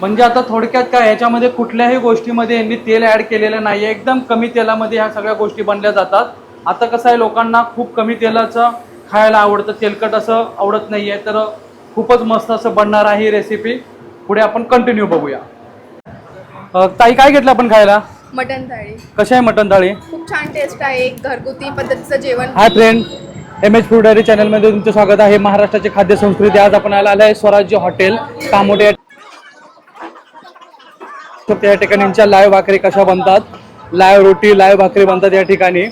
म्हणजे आता थोडक्यात काय याच्यामध्ये कुठल्याही गोष्टीमध्ये यांनी तेल ऍड केलेलं नाही एकदम कमी तेलामध्ये ह्या सगळ्या गोष्टी बनल्या जातात. आता कसं आहे लोकांना खूप कमी तेलाचं खायला आवडतं. तेलकट असं आवडत नाहीये तर खूपच मस्त असं बनणार आहे ही रेसिपी पुढे आपण कंटिन्यू बघूया. अ, ताई काय घेतलं आपण खायला? मटन थाळी. कशी आहे मटन थाळी? खूप छान टेस्ट आहे. एक घरगुती पद्धतीचं जेवण. Hi friend M H food diary चॅनलमध्ये तुमचं स्वागत आहे. महाराष्ट्राची खाद्य संस्कृती आज आपण आला आहे. स्वराज्य हॉटेल कामोटे या- त्या लाईव्ह भाकरी कशा बनतात? लाईव्ह रोटी लाईव्ह भाकरी बनतात या ठिकाणी.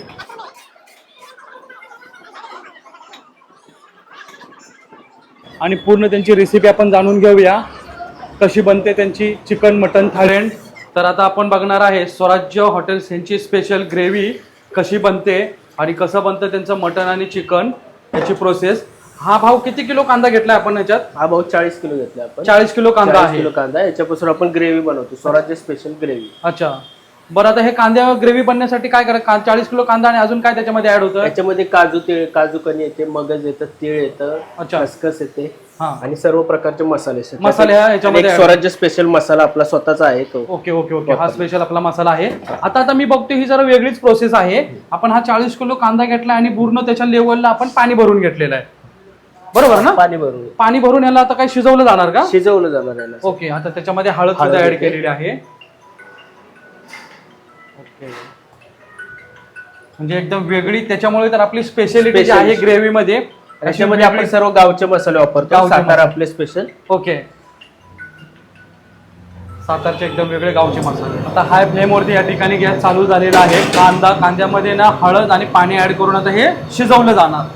आणि पूर्ण त्यांची रेसिपी आपण जाणून घेऊया. कशी बनते त्यांची चिकन मटन थायलंड तर आता आपण बघणार आहे स्वराज्य हॉटेल्स यांची स्पेशल ग्रेव्ही कशी बनते? आणि कसं बनतं त्यांचं मटन आणि चिकन याची प्रोसेस हा भाव किती किलो कांदा घेतलाय आपण याच्यात? हा भाऊ चाळीस किलो घेतला आपण. चाळीस किलो कांदा 40 आहे. किलो कांदा याच्यापासून आपण ग्रेव्ही बनवतो. स्वराज्य स्पेशल ग्रेव्ही अच्छा. बरं आता हे कांद्या ग्रेव्ही बनण्यासाठी काय करा चाळीस किलो कांदा आणि अजून काय त्याच्यामध्ये ऍड होतं? याच्यामध्ये काजू तीळ काजू कणी येते मगज येतं तीळ येतं अच्छा. खसखस येते. आणि सर्व प्रकारचे मसाले. मसाले हा याच्यामध्ये स्वराज्य स्पेशल मसाला आपला स्वतःचा आहे तो. Okay okay okay. हा स्पेशल आपला मसाला आहे. आता आता मी बघतो ही जरा वेगळीच प्रोसेस आहे. आपण हा चाळीस किलो कांदा घेतला आणि पूर्ण त्याच्या लेवलला आपण पाणी भरून घेतलेलं आहे. बरोबर ना? पाणी भरून. पाणी भरून याला आता काय शिजवलं जाणार का? शिजवलं जाणार याला ओके आता त्याच्यामध्ये हळद सुद्धा ऍड. केलेली आहे. ओके. म्हणजे एकदम वेगळी त्याच्यामुळे तर आपली स्पेशालिटी आहे Speciality. याच्यामध्ये आपण सर्व गावचे मसाले वापरतो. गावचे सातारा मसाले. आपले स्पेशल ओके. सातारचे एकदम वेगळे गावचे मसाले. आता हाय फ्लेमवरती या ठिकाणी गॅस चालू झालेला आहे. कांदा कांद्यामध्ये ना हळद आणि पाणी ऍड करून आता हे शिजवलं जाणार.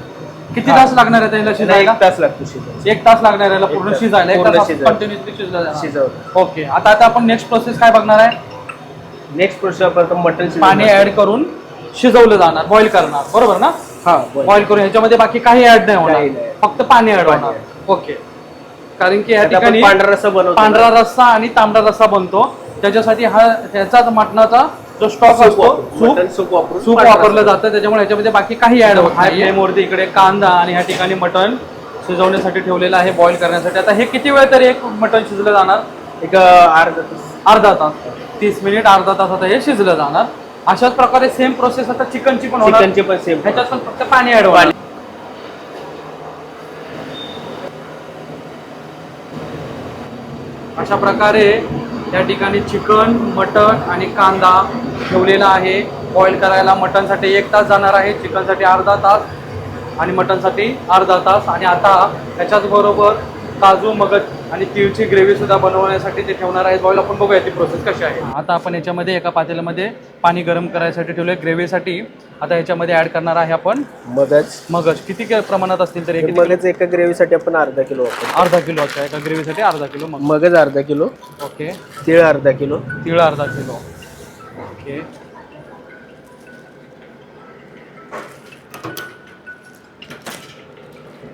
किती तास लागणार आहे त्याला शिजायला एक तास लागतो शिजायला. एक तास लागणार आहे याला पूर्ण तास. शिजायला. एक पूर्ण तास शिजायला. कंटिन्युअसली शिजलं जाणार. शिजवलं ओके. आता आता आपण नेक्स्ट प्रोसेस काय बघणार आहे? नेक्स्ट प्रोसेस आपण मटन पाणी ऍड करून शिजवलं जाणार बॉईल करणार. बरोबर ना? हा. बॉईल करून ह्याच्यामध्ये बाकी काही ऍड नाही होणार. फक्त पाणी ऍड होणार. ओके कारण की या ठिकाणी पांढरा रस्सा बनवतो. पांढरा रस्सा आणि तांबडा रस्सा बनतो. त्याच्यासाठी हा ह्याचाच मटणाचा जो स्टॉक असतो सूप वापरलं. जातं. त्याच्यामुळे ह्याच्यामध्ये बाकी काही ऍड होत नाही इकडे कांदा आणि ह्या ठिकाणी मटण शिजवण्यासाठी ठेवलेलं आहे बॉईल करण्यासाठी. आता हे किती वेळ तरी एक मटण शिजलं जाणार? एक अर्धा तास. अर्धा तास. तीस मिनिट अर्धा तास आता हे शिजलं जाणार. अशाच प्रकारे सेम प्रोसेस आता चिकनची पण होणार. चिकनचे पण सेम ह्याच्यात पण फक्त पाणी ऍड होणार. अशा प्रकारे या ठिकाणी चिकन मटण आणि कांदा ठेवलेला आहे. बॉईल करायला मटणसाठी एक तास जाणार आहे. चिकनसाठी अर्धा तास आणि मटणसाठी अर्धा तास. आणि आता त्याच्याच बरोबर काजू मगज आणि तिळची ग्रेव्ही सुद्धा बनवण्यासाठी ते ठेवणार आहेत बॉईल आपण बघूया ती प्रोसेस कशी आहे. आता आपण याच्यामध्ये एका पातेल्यामध्ये पाणी गरम करायसाठी ठेवलंय. ग्रेव्हीसाठी आता याच्यामध्ये ऍड करणार आहे आपण मगज. मगज. किती के- प्रमाणात असतील तर किती मगज एका ग्रेव्हीसाठी आपण अर्धा किलो अर्धा किलो अच्छा. एका ग्रेव्हीसाठी अर्धा किलो मग मगज अर्धा किलो. ओके. तीळ अर्धा किलो. तिळ अर्धा किलो. ओके.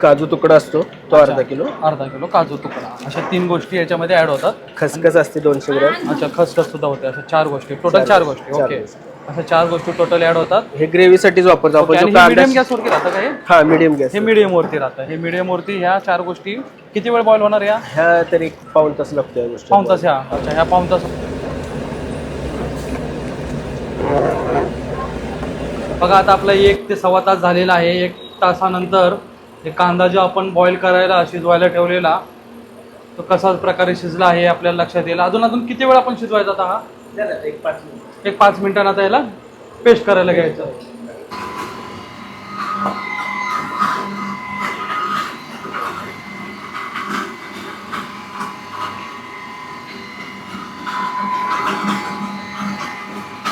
काजू तुकडा असतो तो अर्धा किलो. अर्धा किलो काजू तुकडा. अशा तीन गोष्टी याच्यामध्ये ऍड होतात. खसखस असते दोनशे ग्रॅम. अच्छा खसखस सुद्धा होते. अशा चार गोष्टी. टोटल चार गोष्टी. चार ओके गोष्टी. अशा चार गोष्टी टोटल ऍड होतात. हे ग्रेव्हीसाठीच वापरतो आपण जो कांदा मिडियम गॅसवरती राहतं का हे? हा मिडियम गॅस हे मिडियम वरती राहतं. हे मिडियम वरती ह्या चार गोष्टी किती वेळ बॉईल होणार या? ह्या तरी एक पाऊन तास लागतो या गोष्टी पाऊन तास ह्या अच्छा ह्या पाऊन तास. बघा आता आपला एक ते सव्वा तास झालेला आहे. एक तासानंतर हे कांदा जो आपण बॉईल करायला शिजवायला ठेवलेला तो कसा प्रकारे शिजला आहे हे आपल्याला लक्षात येईल. अजून अजून किती वेळ आपण शिजवायचा आता हा? एक पाच मिनिट. एक पाच मिनिटांना आता याला पेस्ट करायला घ्यायचं.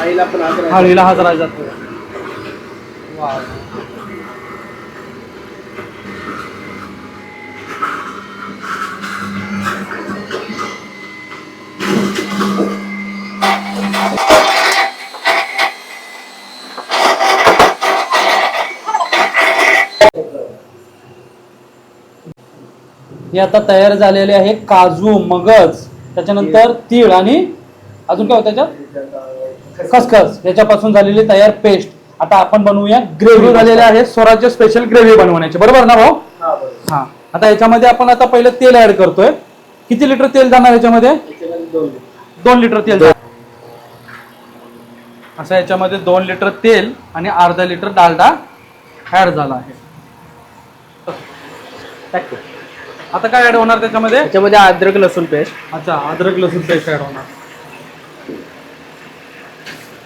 आईला पण हळीला हात जातो हे आता तयार झालेले आहे काजू मगज त्याच्यानंतर तीळ. आणि अजून काय होतं त्याच्यात? खसखस. याच्यापासून झालेली तयार पेस्ट. आता आपण बनवूया ग्रेव्ही झालेले आहे स्वराज्य स्पेशल ग्रेव्ही बनवण्याची. बरोबर ना भाऊ? हा आता याच्यामध्ये आपण आता पहिलं तेल ऍड करतोय. किती लिटर तेल जाणार याच्यामध्ये दोन लिटर तेल. असं याच्यामध्ये दोन लिटर तेल आणि अर्धा लिटर डालडा ऍड झाला आहे. आता काय ऍड होणार त्याच्यामध्ये? त्याच्यामध्ये अद्रक लसूण पेस्ट. अच्छा अद्रक लसूण पेस्ट ऍड होणार.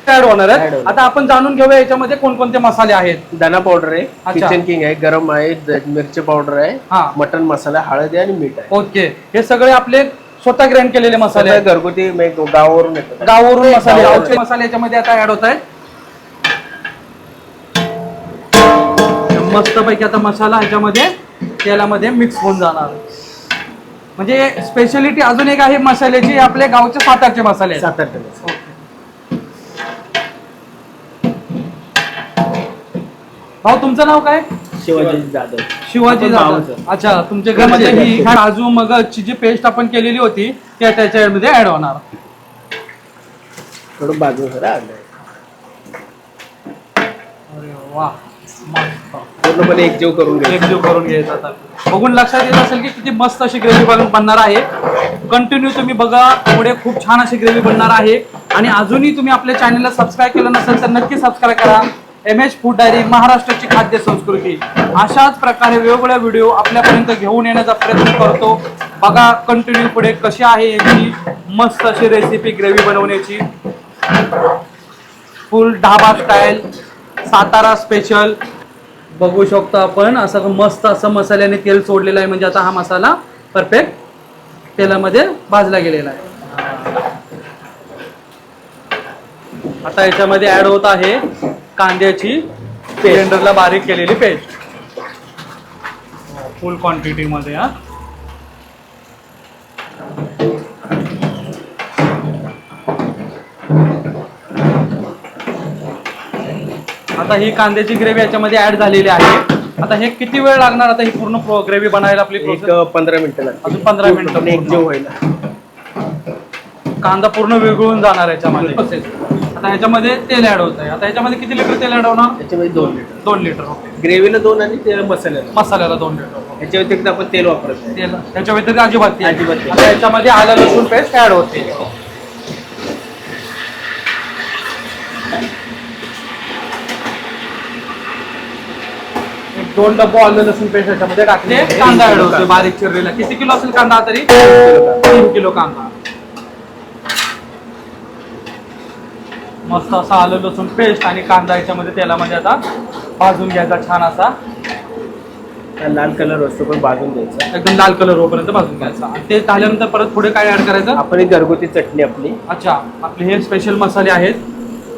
ऍड होणार Add आहे होणार. आता आपण जाणून घेऊया याच्यामध्ये कोणकोणते मसाले आहेत. धना पावडर आहे अच्छा. किचन किंग आहे गरम आहे द- मिरची पावडर आहे हा. मटन मसाला हळद आहे आणि मीठ आहे. ओके. हे सगळे आपले स्वतः ग्रँड केलेले मसाले आहेत. घरगुती गावावरून येतात. गावावरून मसाले गावावरून. गावचे मसाले याच्यामध्ये आता ऍड होत आहेत मस्त पैकी आता मसाला ह्याच्यामध्ये तेलामध्ये मिक्स होऊन जाणार म्हणजे स्पेशालिटी अजून एक आहे मसाल्याची आपले गावचे सातारचे मसाले आहेत. सात आठ दिवस. भाऊ तुमचं नाव काय शिवाजी जाधव शिवाजी जाधव. भावाचं. अच्छा तुमच्या घरामध्ये ही काजू मगजची जी पेस्ट आपण केलेली होती त्या त्याच्यामध्ये ऍड होणार थोडं बाजू. अरे वा पूर्णपणे एकजीव करून घ्यायचं. एकजीव करून घ्यायचा आता. बघून लक्षात येत असेल की किती मस्त अशी ग्रेव्ही बनणार आहे. कंटिन्यू तुम्ही बघा पुढे खूप छान अशी ग्रेव्ही बनणार आहे. आणि अजूनही तुम्ही आपल्या चॅनलला सबस्क्राईब केलं नसेल तर नक्की सबस्क्राईब करा. एम एच फूड डायरी महाराष्ट्राची खाद्य संस्कृती. अशाच प्रकारे वेगवेगळ्या व्हिडिओ आपल्यापर्यंत घेऊन येण्याचा प्रयत्न करतो. बघा कंटिन्यू पुढे कशी आहे याची मस्त अशी रेसिपी ग्रेव्ही बनवण्याची. Full dhaba style Satara special बघू शकतो आपण. असं मस्त असं मसाल्याने तेल सोडलेलं आहे. म्हणजे आता हा मसाला परफेक्ट तेलामध्ये भाजला गेलेला आहे. आता याच्यामध्ये ऍड होत आहे कांद्याची सिलेंडरला बारीक केलेली पेस्ट फुल क्वांटिटी मध्ये हा. आता ही कांद्याची ग्रेव्ही याच्यामध्ये ऍड झालेली आहे. आता हे किती वेळ लागणार? आता ही पूर्ण ग्रेव्ही बनायला आपली एक पंधरा मिनिटं लागतील. अजून 15 मिनिटं. कांदा पूर्ण विरघळून जाणार याच्यामध्ये. आता ह्याच्यामध्ये तेल ऍड होत आहे. आता ह्याच्यामध्ये किती लिटर तेल ऍड होणार? त्याच्यामध्ये दोन लिटर दोन लिटर ओके ग्रेव्हीला दोन आणि ते मसाल्याला. मसाल्याला दोन लिटर याच्या व्यतिरिक्त आपण तेल वापरत नाही. तेल त्याच्या व्यतिरिक्त अजिबात तेल. अजिबात तेल. आता याच्यामध्ये आलं लसूण पेस्ट ऍड होते एक दोन डब्बा आलं लसूण पेस्ट याच्यामध्ये टाकले. कांदा ऍड होतोय बारीक चिरलेला. किती किलो असेल कांदा तरी? तीन किलो कांदा. मस्त असा आलं लसूण पेस्ट आणि कांदा याच्यामध्ये तेलामध्ये आता भाजून घ्यायचा छान असा. लाल कलर असतो पण भाजून द्यायचा एकदम लाल कलर होईपर्यंत भाजून घ्यायचा. आणि ते झाल्यानंतर परत पुढे काय ऍड करायचं? आपण एक घरगुती चटणी आपली. अच्छा आपले हे स्पेशल मसाले आहेत.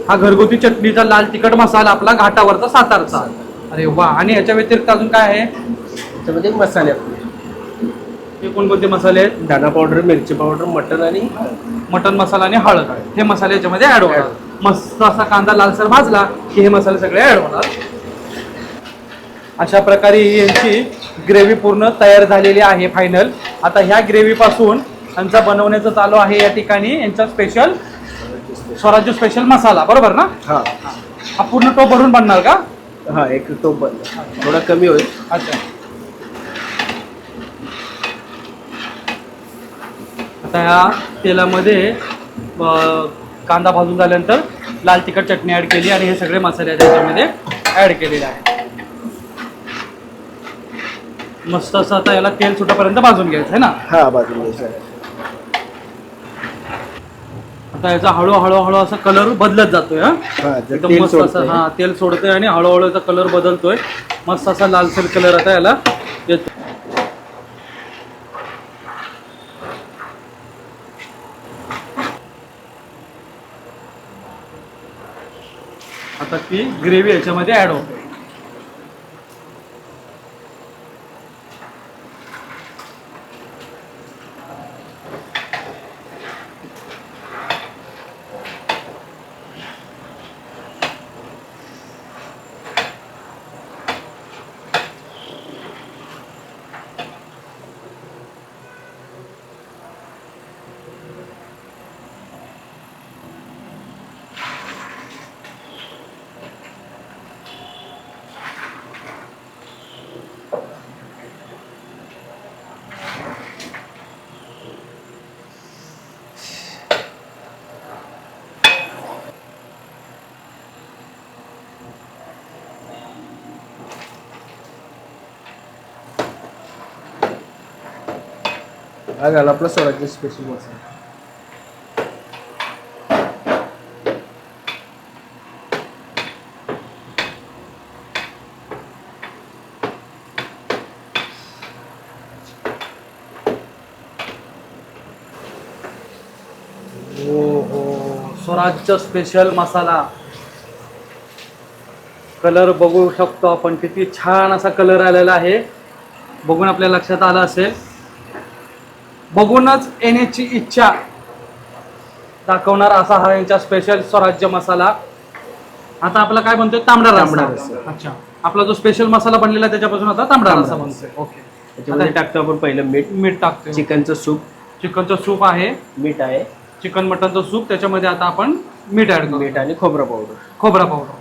हा घरगुती चटणीचा लाल तिखट मसाला आपला घाटावरचा सातारचा. अरे वा. आणि याच्या व्यतिरिक्त अजून काय आहे? त्याच्यामध्ये मसाले. आपले हे कोणकोणते मसाले आहेत? धना पावडर मिरची पावडर मटन आणि मटन मसाला आणि हळद. हे मसाले याच्यामध्ये ऍड होणार. मस्त असा कांदा लालसर भाजला की हे मसाले सगळे ऍड होणार. अशा प्रकारे ही यांची ग्रेव्ही पूर्ण तयार झालेली आहे फायनल आता ह्या ग्रेव्ही पासून यांचा बनवण्याचं चालू आहे या ठिकाणी यांचा स्पेशल स्वराज्य स्पेशल मसाला. बरोबर ना? हा. हा पूर्ण तो भरून बनणार का? हा एक तो बंद. थोडा कमी होईल. अच्छा. आता ह्या तेलामध्ये अं, कांदा भाजून झाल्यानंतर लाल तिखट चटणी ऍड केली आणि हे सगळे मसाले त्याच्यामध्ये ऍड केलेले आहे मस्त असं आता याला तेल सुटेपर्यंत भाजून घ्यायचं आहे ना? हा बाजूला घ्यायचा. आता याचा हळूहळू हळू असा कलर बदलत जातोय हा? एकदम तेल मस्त असं. हा तेल सोडतोय आणि हळूहळू याचा कलर बदलतोय. मस्त असा लालसर कलर आता याला येतो. आता ती ग्रेव्ही याच्यामध्ये ऍड होते. हा झाला आपला स्वराज्य स्पेशल मसाला हो हो स्वराज्य स्पेशल मसाला. कलर बघू शकतो आपण. किती छान असा कलर आलेला आहे. बघून आपल्या लक्षात आलं असेल. बघूनच येण्याची इच्छा दाखवणार असा हा यांचा स्पेशल स्वराज्य मसाला. आता आपला काय बनतोय? तांबडा तांबडा रस्सा. रस्सा. अच्छा. आपला जो स्पेशल मसाला बनलेला आहे त्याच्यापासून आता तांबडा तांबडा रस्सा रस्सा. बनतोय. ओके. त्याच्यामध्ये टाकतो आपण पहिलं मीठ. मीठ टाकतोय. चिकनचं सूप. चिकनचं सूप आहे. मीठ आहे. चिकन मटनचं सूप. त्याच्यामध्ये आता आपण मीठ ऍड करू. मीठ आणि खोबरा पावडर खोबरा पावडर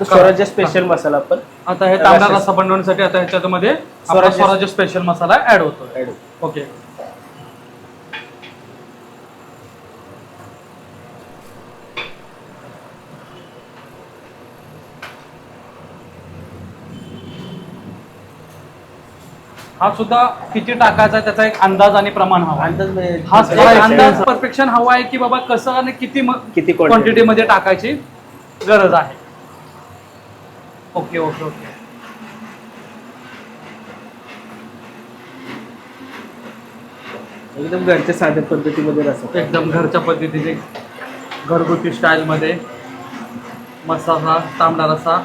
स्वराज्य स्पेशल मसाला आपण आता हे तांबडा रस्सा. बनवण्यासाठी आता ह्याच्यामध्ये आपला स्वराज्य- स्वराज्य स्पेशल मसाला ऍड होतो ऍड ओके हा सुद्धा किती टाकायचा त्याचा एक अंदाज आणि प्रमाण हवा आहे. अंदाज म्हणजे हा एक परफेक्शन हवा आहे की बाबा कसं आणि किती किती quantity. क्वांटिटी मध्ये टाकायची गरज आहे ओके ओके ओके. एकदम घरच्या साध्या पद्धतीमध्ये रस्सा एकदम घरच्या पद्धतीने घरगुती स्टाईलमध्ये मसाला तांबडा रसा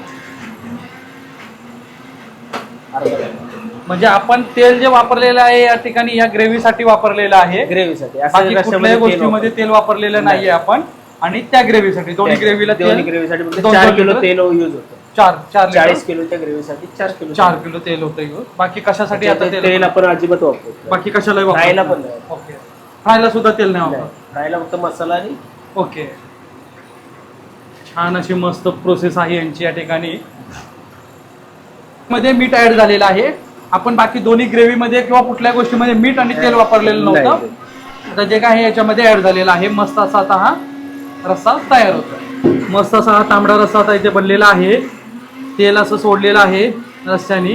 म्हणजे आपण तेल जे वापरलेलं आहे या ठिकाणी या ग्रेव्हीसाठी वापरलेलं आहे. ग्रेव्हीसाठी. बाकी कुठल्याही गोष्टीमध्ये तेल वापरलेलं नाहीये आपण. आणि त्या ग्रेव्हीसाठी दोन्ही ग्रेव्हीला दोन्ही तेल ग्रेव्हीसाठी फक्त दोन- चार दोन किलो? तेल यूज होतं. चार चार लिटर, चाळीस किलोच्या ग्रेव्हीसाठी चार किलो चार किलो तेल होतं use. बाकी कशासाठी आता तेल तेल आपण अजिबात वापरतो बाकी कशाला फ्रायला पण नाही. ओके. फ्रायला सुद्धा तेल नाही वापरत? फ्रायला फक्त मसाला आणि ओके. छान अशी मस्त प्रोसेस आहे यांची या ठिकाणी. मध्ये मीठ ऍड झालेलं आहे. आपण बाकी दोन्ही ग्रेव्ही मध्ये किंवा कुठल्या गोष्टीमध्ये मीठ आणि तेल वापरलेलं नव्हतं. आता जे काय आहे याच्यामध्ये ऍड झालेलं आहे मस्त असा आता हा रस्सा तयार होतो मस्त असा हा तांबडा रस्सा आता इथे बनलेला आहे. तेल असं सोडलेलं आहे रस्त्याने.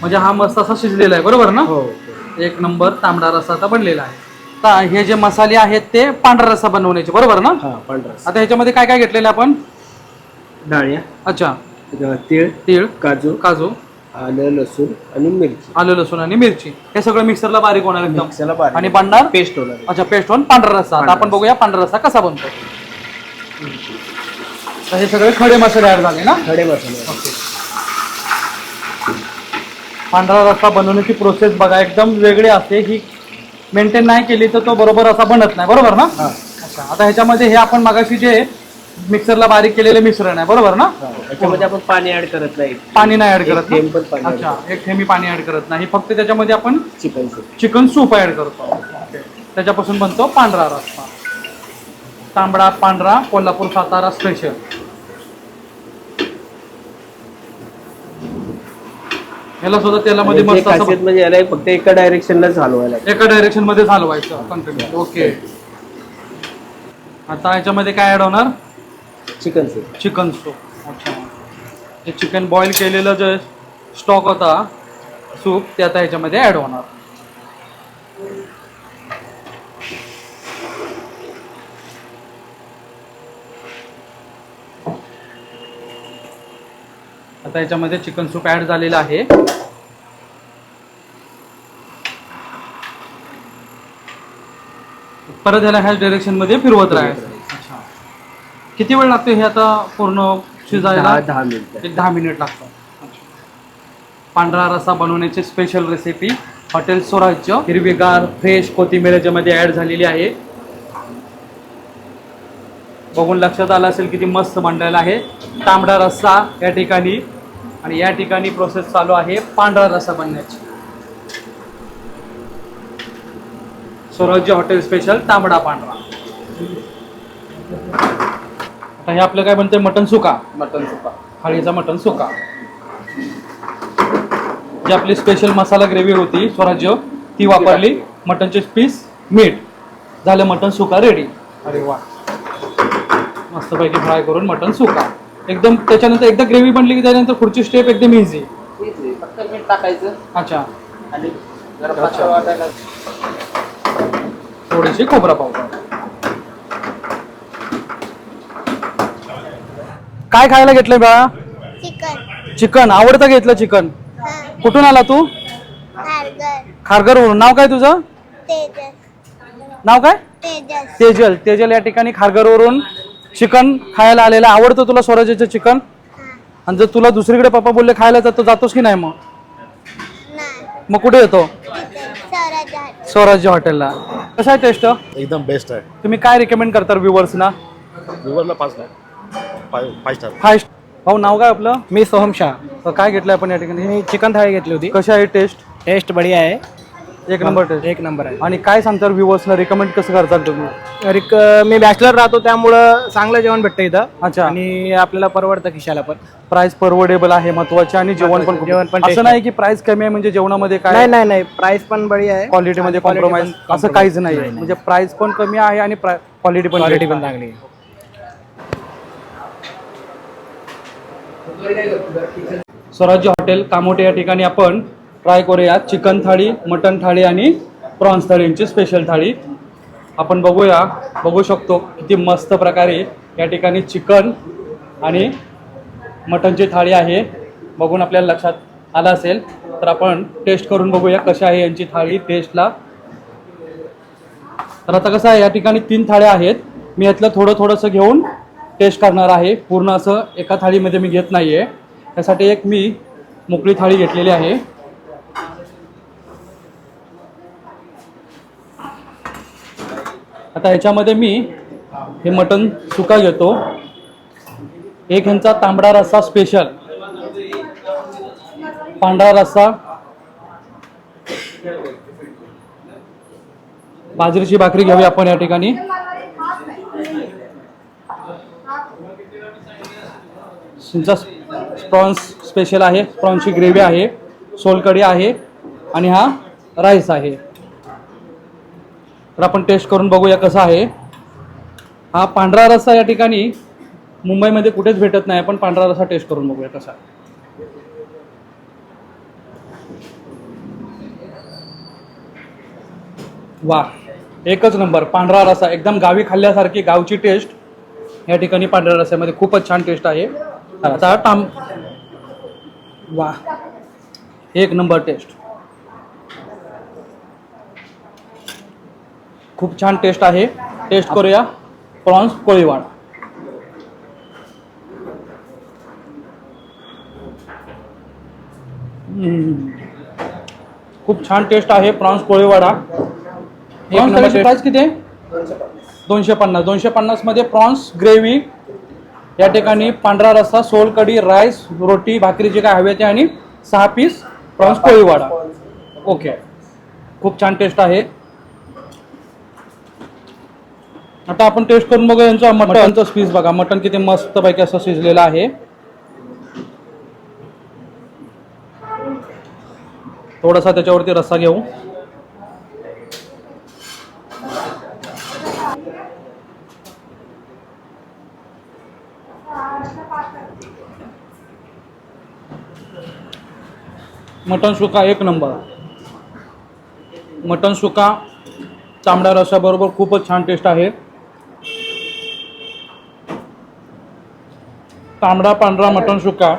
म्हणजे हा मस्त असा शिजलेला आहे बरोबर ना? हो. एक नंबर तांबडा रस्सा आता बनलेला आहे. आता हे जे मसाले आहेत ते पांढरा रस्सा बनवण्याचे बरोबर ना? हा पांढरा आता ह्याच्यामध्ये काय काय घेतलेलं आपण? डाळ्या. अच्छा. तीळ तीळ काजू काजू. आलं लसूण आणि मिरची. आलं लसूण आणि मिरची. हे सगळं मिक्सरला बारीक होणार एकदम. मिक्सरला बारीक. आणि बनणार पेस्ट होणार आहे. अच्छा पेस्ट होऊन पांढरा रस्सा. आता पांढरा आपण बघूया पांढरा रस्सा कसा बनतो. हे सगळे खडे मसाले ऍड झाले ना? खडे मसाले. ओके पांढरा रस्सा बनवण्याची प्रोसेस बघा एकदम वेगळी असते. ही मेंटेन नाही केली तर तो बरोबर असा बनत नाही बरोबर ना? अच्छा आता ह्याच्यामध्ये हे आपण मगाशी जे मिक्सरला बारीक केलेले मिश्रण आहे बरोबर ना. त्याच्यामध्ये आपण पाणी ऍड करत नाही. पाणी नाही ऍड करत ना? थेंब पण पाणी add अच्छा एक थेंबी पाणी ऍड करत नाही. फक्त त्याच्यामध्ये आपण chicken soup chicken soup add करतो. त्याच्यापासून बनतो पांढरा रस्सा. तांबडा पांढरा कोल्हापूर सातारा स्पेशल ह्याला सुद्धा तेलामध्ये मस्त असं खासियत म्हणजे याला फक्त एका डायरेक्शनलाच हलवायला. एका डायरेक्शनमध्ये चालवायचं कंटिन्यू ओके आता ह्याच्यामध्ये काय ऍड होणार? चिकन सूप चिकन सूप अच्छा. हे चिकन बॉईल केलेलं जे स्टॉक होता सूप ते आता ह्याच्यामध्ये ऍड होणार. आता ह्याच्यामध्ये चिकन सूप ऍड झालेलं आहे. परत ह्याला ह्याच डायरेक्शनमध्ये फिरवत राहायचं. अच्छा. किती वेळ लागतो हे आता पूर्ण शिजायला? दहा मिनिटं. एक दहा मिनिट लागतात. पांढरा रसा बनवण्याची स्पेशल रेसिपी हॉटेल स्वराज्य. हिरवीगार फ्रेश कोथिंबीर याच्यामध्ये ऍड झालेली आहे. बघून लक्षात आलं असेल किती मस्त बनलेला आहे. तांबडा रस्सा या ठिकाणी आणि या ठिकाणी प्रोसेस चालू आहे पांढरा रस्सा बनण्याची. स्वराज्य हॉटेल स्पेशल तांबडा पांढरा. आता हे आपलं काय बनतंय? मटन सुका. मटन सुका. थाळीचा मटन सुका. जी आपली स्पेशल मसाला ग्रेव्ही होती स्वराज्य ती वापरली. मटनचे पीस मीठ झालं मटन सुका रेडी अरे वा. मस्तपैकी फ्राय करून मटन सुका. एकदम त्याच्यानंतर एकदा ग्रेव्ही बनली की त्यानंतर पुढची स्टेप एकदम इझी फक्त मीठ टाकायचं. अच्छा. आणि जरा अच्छा. पातळ वाटायला. थोडीशी खोबरा पावडर काय खायला घेतलंय बाळा? चिकन. चिकन. आवडतं घेतलं चिकन? हा. कुठून आला तू? खारघर. खारघरवरून नाव काय तुझं? तेजस. नाव काय? तेजस. तेजल. तेजल या ठिकाणी खारघरवरून चिकन खायला आलेलं. आवडतं तुला स्वराज्याचं चिकन? हा. आणि जर तुला दुसरीकडे पप्पा बोलले खायला जातो जातोस की नाही मग? नाही. मग कुठे येतो? स्वराज्य हॉटेलला. कसं आहे टेस्ट एकदम बेस्ट आहे. तुम्ही काय रिकमेंड करता व्ह्युअर्सना गुगलला पाच फाय स्टार भाऊ नाव काय आपलं? मी सोहम शाह. तर काय घेतलं आपण या ठिकाणी? मी चिकन थाळी घेतली होती. कशी आहे टेस्ट टेस्ट बढिया आहे. एक नंबर टेस्ट एक नंबर आहे. आणि काय सांगतात व्ह्युअर्सला रिकमेंड कसं करताल तुम्ही? अरे क- मी बॅचलर राहतो त्यामुळं चांगलं जेवण भेटतं इथं. अच्छा. आणि आपल्याला परवडतं खिशाला पण. प्राइस परवडेबल आहे महत्त्वाचे आणि जेवण पण खूप- जेवण पण असं tasty नाही की प्राइस कमी आहे म्हणजे जेवणामध्ये नाही काय? नाही नाही प्राइस पण बढिया आहे. क्वालिटीमध्ये Quality कॉम्प्रोमाइज असं compromise. काहीच नाही. आहे म्हणजे प्राइस पण कमी आहे आणि क्वालिटी पण क्वालिटी पण. चांगली आहे. स्वराज्य हॉटेल कामोटे या ठिकाणी आपण ट्राय करूया चिकन थाळी मटन थाळी आणि प्रॉन्स थाळींची स्पेशल थाळी. आपण बघूया बघू शकतो किती मस्त प्रकारे या ठिकाणी चिकन आणि मटनची थाळी आहे. बघून आपल्याला लक्षात आलं असेल. तर आपण टेस्ट करून बघूया कशी आहे यांची थाळी टेस्टला तर आता कसं आहे या ठिकाणी तीन थाळ्या आहेत. मी यातलं थोडं थोडंसं घेऊन टेस्ट करणार आहे. पूर्ण असं एका थाळीमध्ये मी घेत नाही आहे त्यासाठी एक मी मोकळी थाळी घेतलेली आहे. आता ह्याच्यामध्ये मी हे मटन सुका घेतो. एक ह्यांचा तांबडा रस्सा स्पेशल पांढरा रस्सा. बाजरीची भाकरी घ्यावी आपण या ठिकाणी. प्रॉन्स स्पेशल आहे. प्रॉन्सची ग्रेव्ही आहे. सोलकढी आहे. आणि हा राईस आहे. तर आपण टेस्ट करून बघूया कसा आहे. हा पांढरा रस्सा या ठिकाणी मुंबईमध्ये कुठेच भेटत नाही. आपण पांढरा रस्सा टेस्ट करून बघूया कसा. वा एकच नंबर. पांढरा रस्सा. एकदम गावी खाल्ल्यासारखी गावची टेस्ट या ठिकाणी पांढऱ्या रस्स्यामध्ये खूपच छान टेस्ट आहे. आता टाम वा एक नंबर टेस्ट खूप छान टेस्ट आहे. टेस्ट करूया. प्रॉन्स कोळीवाड. खूप छान टेस्ट आहे प्रॉन्स कोळीवाडा. प्राइस किती दोनशे पन्नास. दोनशे पन्नासमध्ये प्रॉन्स ग्रेव्ही या ठिकाणी पांढरा रस्सा सोलकढी राईस रोटी भाकरी जे काय हवे ते आणि सहा पीस प्रॉन्स पोळीवाडा ओके. खूप छान टेस्ट आहे. आता आपण टेस्ट करून बघू यांचं मटनचा पीस बघा. मटन किती मस्त पैकी असं शिजलेलं आहे. थोडासा त्याच्यावरती रस्सा घेऊ. मटन सुका एक नंबर. मटन सुका तांबड्या रस्साबरोबर खूपच छान टेस्ट आहे. तांबडा पांढरा मटण सुका.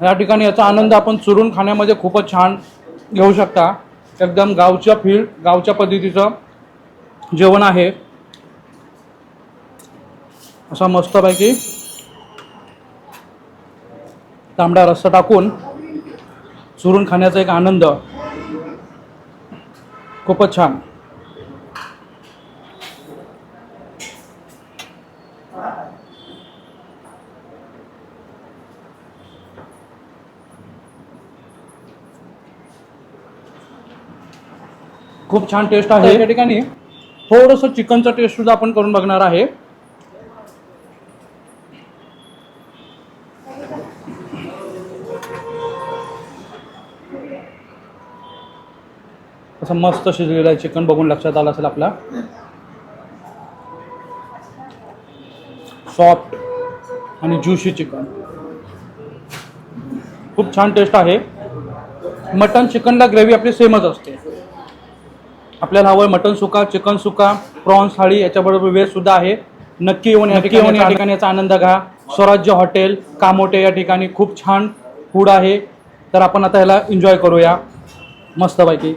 या ठिकाणी याचा आनंद आपण चुरून खाण्यामध्ये खूपच छान घेऊ शकता. एकदम गावच्या फील्ड गावच्या पद्धतीचं जेवण आहे. असा मस्तपैकी तांबडा रस्सा टाकून चुरून खाण्याचा एक आनंद. खूपच छान. खूप छान टेस्ट आहे. या ठिकाणी थोडंसं चिकनचा टेस्ट सुद्धा आपण करून बघणार आहे. असं मस्त शिजलेलं आहे चिकन बघून लक्षात आलं असेल आपला. सॉफ्ट आणि ज्युशी चिकन खूप छान टेस्ट आहे. मटन चिकनला ग्रेव्ही आपली सेमच असते. आपल्याला हवं मटन सुका चिकन सुका प्रॉन्स थाळी याच्याबरोबर व्हेज सुद्धा आहे. नक्की येऊन या ठिकाणी या ठिकाणी याचा आनंद घ्या. स्वराज्य हॉटेल कामोटे या ठिकाणी खूप छान फूड आहे. तर आपण आता ह्याला एन्जॉय करूया. मस्तपैकी